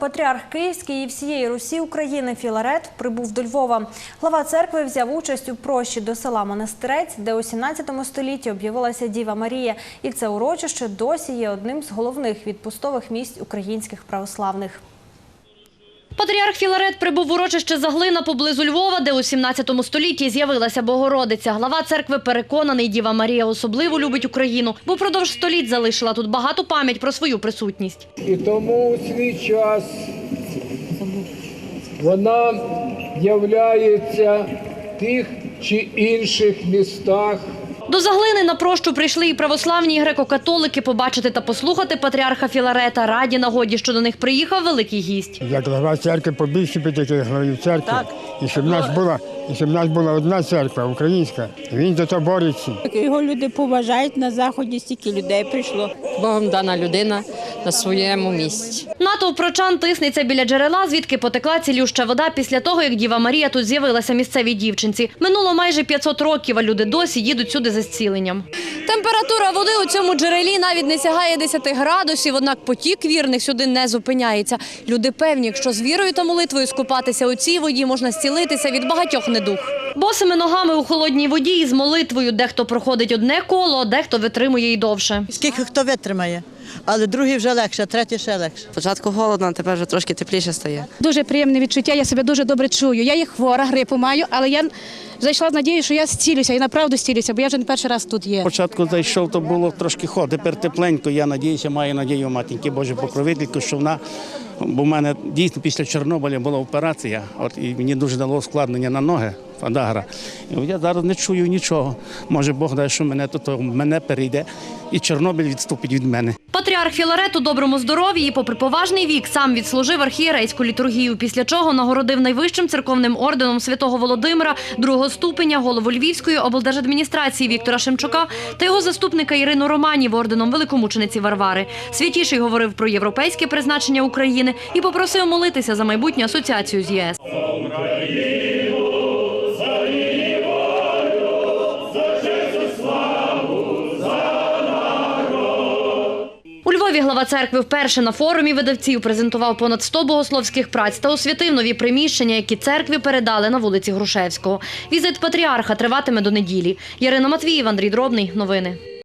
Патріарх Київський і всієї Русі України Філарет прибув до Львова. Глава церкви взяв участь у прощі до села Монастирець, де у 17 столітті об'явилася Діва Марія. І це урочище досі є одним з головних відпустових місць українських православних. Патріарх Філарет прибув в урочище Заглина поблизу Львова, де у 17 столітті з'явилася Богородиця. Глава церкви переконаний, Діва Марія особливо любить Україну, бо впродовж століть залишила тут багату пам'ять про свою присутність. І тому у свій час вона являється в тих чи інших містах. До Заглини на прощу прийшли і православні, і греко-католики побачити та послухати патріарха Філарета. Раді нагоді, що до них приїхав великий гість. як глава церкви побільше таких главів церкви. І щоб в нас була, і щоб в нас була одна церква українська. Він за то бореться. Його люди поважають на заході, стільки людей прийшло. Богом дана людина на своєму місці. Натовп прочан тиснеться біля джерела, звідки потекла цілюща вода після того, як Діва Марія тут з'явилася місцевій дівчинці. Минуло майже 500 років, а люди досі їдуть сюди за зціленням. Температура води у цьому джерелі навіть не сягає 10 градусів, однак потік вірних сюди не зупиняється. Люди певні, якщо з вірою та молитвою скупатися у цій воді, можна зцілитися від багатьох недуг. Босими ногами у холодній воді і з молитвою дехто проходить одне коло, а дехто витримує й довше. Скільки хто витримає, але другий вже легше, третій ще легше. Спочатку холодно, а тепер вже трошки тепліше стає. Дуже приємне відчуття, я себе дуже добре чую. Я є хвора, грипу маю, але я зайшла з надією, що я зцілюся, і направду зцілюся, бо я вже не перший раз тут є. Спочатку зайшов, то було трошки ход, тепер тепленько. Я надіюся, маю надію матінки Божої покровительки, що вона, бо в мене дійсно після Чорнобиля була операція, от і мені дуже дало ускладнення на ноги, подагра. І я зараз не чую нічого. Може Бог дає, що мене то, то мене перейде, і Чорнобиль відступить від мене. Патріарх Філарет у доброму здоров'ї і, попри поважний вік, сам відслужив архієрейську літургію, після чого нагородив найвищим церковним орденом святого Володимира другого ступеня голову Львівської облдержадміністрації Віктора Шемчука та його заступника Ірину Романів орденом великомучениці Варвари. Святіший говорив про європейське призначення України і попросив молитися за майбутню асоціацію з ЄС. Львові глава церкви вперше на форумі видавців презентував понад 100 богословських праць та освятив нові приміщення, які церкві передали на вулиці Грушевського. Візит патріарха триватиме до неділі. Ярина Матвіїв, Андрій Дробний. Новини.